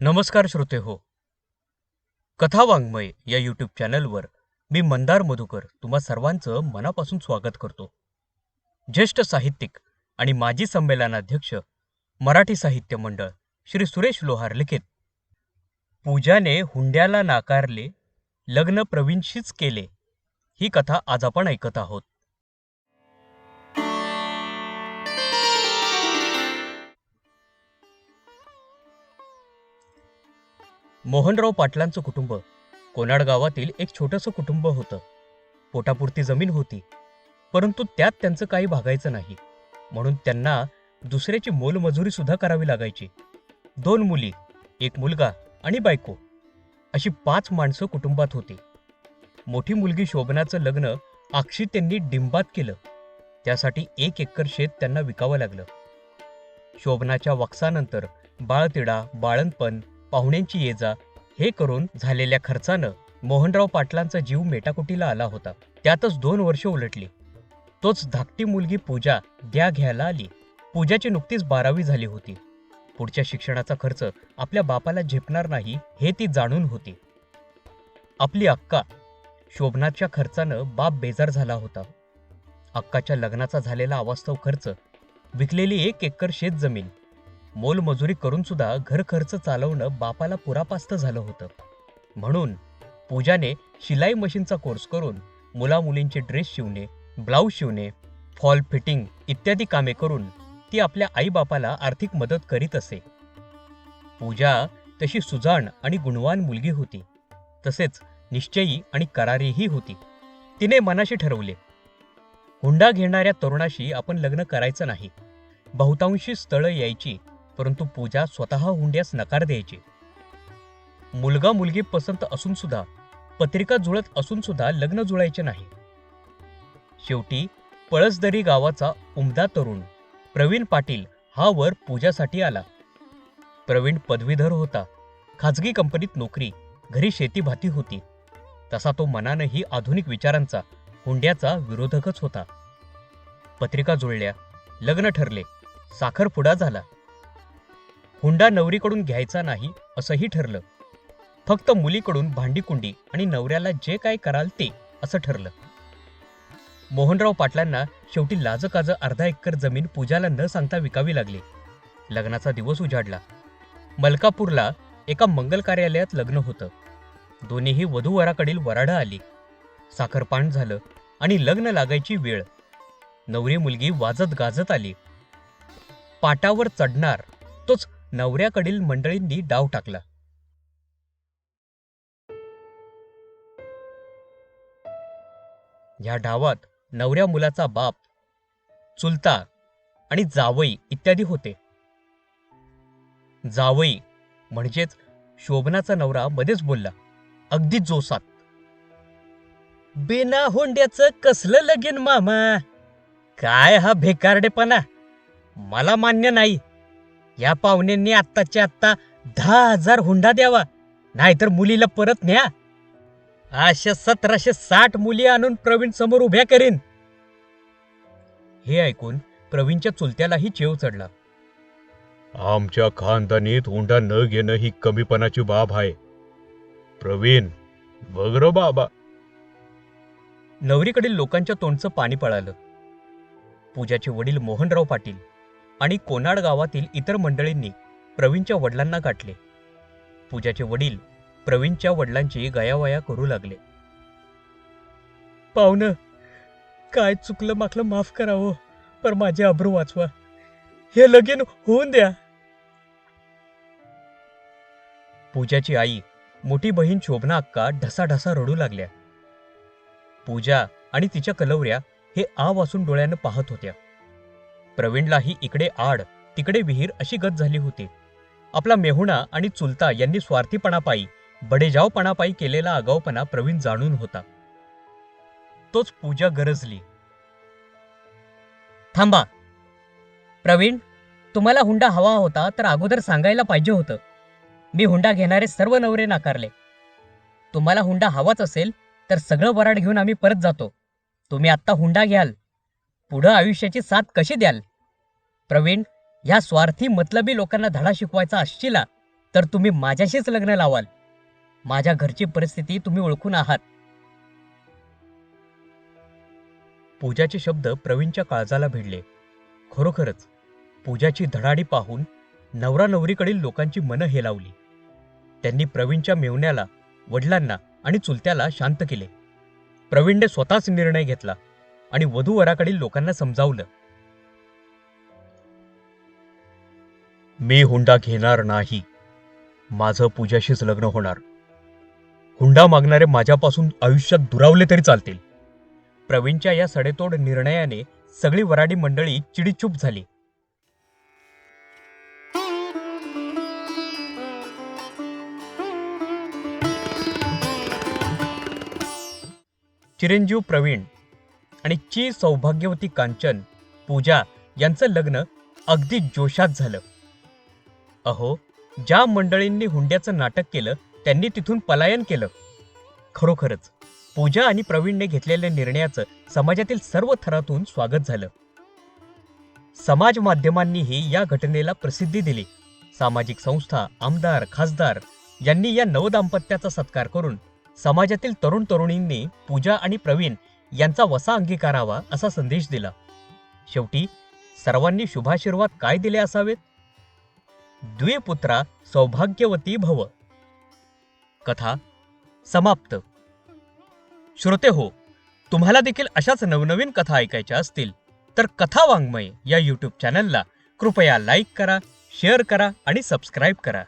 नमस्कार श्रोते हो. कथा वाङ्मय या यूट्यूब चॅनलवर मी मंदार मधुकर तुम्हा सर्वांचं मनापासून स्वागत करतो. ज्येष्ठ साहित्यिक आणि माजी संमेलनाध्यक्ष मराठी साहित्य मंडळ श्री सुरेश लोहार लिखित. पूजाने हुंड्याला नाकारले लग्न प्रवीणशीच केले ही कथा आज आपण ऐकत आहोत. मोहनराव पाटलांचं कुटुंब. कोनाड गावातील एक छोटंसं कुटुंब होतं. पोटापुरती जमीन होती परंतु त्यात त्यांचं काही भागायचं नाही. म्हणून त्यांना दुसऱ्याची मोलमजुरी सुद्धा करावी लागायची. दोन मुली एक मुलगा आणि बायको अशी पाच माणसं कुटुंबात होती. मोठी मुलगी शोभनाचं लग्न अक्षी त्यांनी डिंबात केलं. त्यासाठी एक एकर शेत त्यांना विकावं लागलं. शोभनाच्या वक्सानंतर बाळतिडा बाळणपण पाहुण्यांची ये जा. हे करून झालेल्या खर्चानं मोहनराव पाटलांचा जीव मेटाकुटीला आला होता. त्यातच दोन वर्ष उलटली. तोच धाकटी मुलगी पूजा द्या घ्यायला आली. पूजाची नुकतीच बारावी झाली होती. पुढच्या शिक्षणाचा खर्च आपल्या बापाला झेपणार नाही हे ती जाणून होती. आपली अक्का शोभनाच्या खर्चानं बाप बेजार झाला होता. अक्काच्या लग्नाचा झालेला अवास्तव खर्च विकलेली एक एकर शेत जमीन मोलमजुरी करून सुद्धा घर खर्च चालवणं बापाला पुरापास्त झालं होतं. म्हणून पूजाने शिलाई मशीनचा कोर्स करून मुलामुलींचे ड्रेस शिवणे ब्लाऊज शिवणे फॉल फिटिंग इत्यादी कामे करून ती आपल्या आईबापाला आर्थिक मदत करीत असे. पूजा तशी सुजाण आणि गुणवान मुलगी होती. तसेच निश्चयी आणि करारीही होती. तिने मनाशी ठरवले हुंडा घेणाऱ्या तरुणाशी आपण लग्न करायचं नाही. बहुतांशी स्थळं यायची. परंतु पूजा स्वतः हुंड्यास नकार द्यायची. मुलगा मुलगी पसंत असून सुद्धा पत्रिका जुळत असून सुद्धा लग्न जुळायचे नाही. शेवटी पळसदरी गावाचा उमदा तरुण प्रवीण पाटील हा वर पूजासाठी आला. प्रवीण पदवीधर होता. खाजगी कंपनीत नोकरी घरी शेतीभाती होती. तसा तो मनानंही आधुनिक विचारांचा हुंड्याचा विरोधकच होता. पत्रिका जुळल्या लग्न ठरले साखरपुडा झाला. हुंडा नवरीकडून घ्यायचा नाही असंही ठरलं. फक्त मुलीकडून भांडीकुंडी आणि नवऱ्याला जे काय कराल ते असं ठरलं. मोहनराव पाटलांना शेवटी लाजकाज अर्धा एकर जमीन पूजाला न सांगता विकावी लागली. लग्नाचा दिवस उजाडला. मलकापूरला एका मंगल कार्यालयात लग्न होतं. दोन्हीही वधूवराकडील वराडं आली. साखरपान झालं आणि लग्न लागायची वेळ. नवरी मुलगी वाजत गाजत आली. पाटावर चढणार तोच नवऱ्याकडील मंडळींनी डाव टाकला. ह्या डावात नवऱ्या मुलाचा बाप चुलता आणि जावई इत्यादी होते. जावई म्हणजेच शोभनाचा नवरा मध्येच बोलला. अगदी जोसात. बिना होंड्याचं कसलं लगीन मामा? काय हा भेकारडेपणा? मला मान्य नाही. या पाहुण्यांनी आत्ताच्या आत्ता दहा हजार हुंडा द्यावा नाहीतर मुलीला परत न्या. अशा सतराशे साठ मुली आणून प्रवीण समोर उभ्या करीन. हे ऐकून प्रवीणच्या चुलत्यालाही चेव चढला. आमच्या खानदानीत हुंडा न घेणं ही कमीपणाची बाब आहे. प्रवीण बघ र बाबा. नवरीकडील लोकांच्या तोंडचं पाणी पळालं. पूजाचे वडील मोहनराव पाटील आणि कोनाड गावातील इतर मंडळींनी प्रवीणच्या वडिलांना गाठले. पूजाचे वडील प्रवीणच्या वडिलांची गयावया करू लागले. पाहुणं काय चुकलं माकलं माफ करावं पर माझे अब्रू वाचवा. हे लगीन होऊन द्या. पूजाची आई मोठी बहीण शोभना अक्का ढसाढसा रडू लागल्या. पूजा आणि तिच्या कलवऱ्या हे आ वाचून डोळ्यानं पाहत होत्या. प्रवीणलाही इकडे आड तिकडे विहीर अशी गत झाली होती. आपला मेहुणा आणि चुलता यांनी स्वार्थीपणापायी बडेजावपणापायी केलेला आगाऊपणा प्रवीण जाणून होता. तोच पूजा गरजली. थांबा. प्रवीण तुम्हाला हुंडा हवा होता तर अगोदर सांगायला पाहिजे होतं. मी हुंडा घेणारे सर्व नवरे नाकारले. तुम्हाला हुंडा हवाच असेल तर सगळं वराड घेऊन आम्ही परत जातो. तुम्ही आत्ता हुंडा घ्याल. पुढं आयुष्याची साथ कशी द्याल? प्रवीण ह्या स्वार्थी मतलबी लोकांना धडा शिकवायचा असशिला तर तुम्ही माझ्याशीच लग्न लावाल. माझ्या घरची परिस्थिती तुम्ही ओळखून आहात. पूजाचे शब्द प्रवीणच्या काळजाला भिडले. खरोखरच पूजाची धडाडी पाहून नवरा नवरीकडील लोकांची मनं हेलावली. त्यांनी प्रवीणच्या मेवण्याला वडिलांना आणि चुलत्याला शांत केले. प्रवीणने स्वतःच निर्णय घेतला आणि वधूवराकडील लोकांना समजावलं. मी हुंडा घेणार नाही. माझं पूजाशीच लग्न होणार. हुंडा मागणारे माझ्यापासून आयुष्यात दुरावले तरी चालतील. प्रवीणच्या या सडेतोड निर्णयाने सगळी वराडी मंडळी चिडीचूप झाली. चिरंजीव प्रवीण आणि ची सौभाग्यवती कांचन पूजा यांचं लग्न अगदी जोशात झालं. अहो ज्या मंडळींनी हुंड्याचं नाटक केलं त्यांनी तिथून पलायन केलं. खरोखरच पूजा आणि प्रवीणने घेतलेल्या निर्णयाचं समाजातील सर्व थरातून स्वागत झालं. समाज माध्यमांनीही या घटनेला प्रसिद्धी दिली. सामाजिक संस्था आमदार खासदार यांनी या नवदाम्पत्याचा सत्कार करून समाजातील तरुण तरुणींनी पूजा आणि प्रवीण यांचा वसा अंगीकारावा असा संदेश दिला. शेवटी सर्वांनी शुभाशीर्वाद काय दिले असावेत? द्विपुत्रा सौभाग्यवती भव कथा समाप्त श्रोते हो तुम्हाला देखील अशाच नवनवीन कथा ऐकायच्या असतील तर कथा वाङ्मय या यूट्यूब चॅनलला कृपया लाईक करा शेअर करा आणि सबस्क्राईब करा.